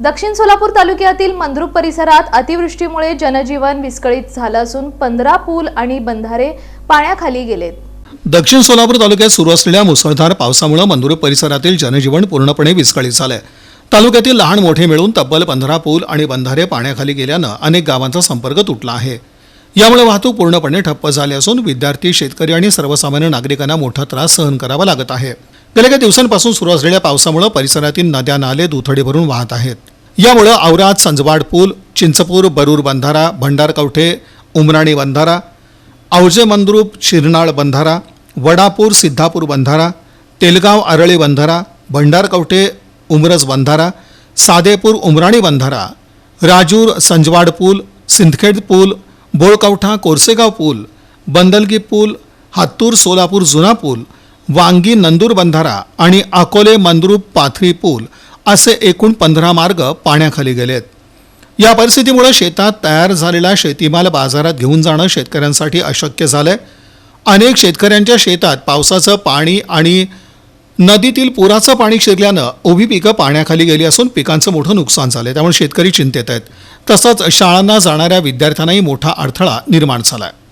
दक्षिण सोलापूर तालुक्यातील मंद्रुप परिसरात अतिवृष्टीमुळे जनजीवन विस्कळीत झालं असून पंधरा पूल आणि बंधारे पाण्याखाली गेलेत. दक्षिण सोलापूर तालुक्यात सुरू असलेल्या मुसळधार पावसामुळे मंद्रुप परिसरातील जनजीवन पूर्णपणे विस्कळीत झालंय. तालुक्यातील लहान मोठे मिळून तब्बल पंधरा पूल आणि बंधारे पाण्याखाली गेल्यानं अनेक गावांचा संपर्क तुटला आहे. यामुळे वाहतूक पूर्णपणे ठप्प झाली असून विद्यार्थी शेतकरी आणि सर्वसामान्य नागरिकांना मोठा त्रास सहन करावा लागत आहे. गेल्या काही दिवसांपासून सुरू असलेल्या पावसामुळे परिसरातील नद्या नाले दुथडी भरून वाहत आहेत. यामुळे औराद संजवाड पूल चिंचपूर बरूर बंधारा भंडारकवठे उमराणी बंधारा औजे मंद्रूप शिरनाळ बंधारा वडापूर सिद्धापूर बंधारा तेलगाव आरळी बंधारा भंडारकवठे उमरज बंधारा सादेपूर उमराणी बंधारा राजूर संजवाड पूल सिंदखेड पूल बोळकवठा कोरसेगाव पूल बंदलगी पूल हातूर सोलापूर जुना पूल वांगी नंदूर बंधारा आणि अकोले मंद्रुप पाथरी पूल असे एकूण पंधरा मार्ग पाण्याखाली गेलेत. या परिस्थितीमुळे शेतात तयार झालेला शेतीमाल बाजारात घेऊन जाणं शेतकऱ्यांसाठी अशक्य झालंय. अनेक शेतकऱ्यांच्या शेतात पावसाचं पाणी आणि नदीतील पुराचं पाणी शिरल्यानं उभी पिकं पाण्याखाली गेली असून पिकांचं मोठं नुकसान झालंय. त्यामुळे शेतकरी चिंतेत आहेत. तसंच शाळांना जाणाऱ्या विद्यार्थ्यांनाही मोठा अडथळा निर्माण झाला आहे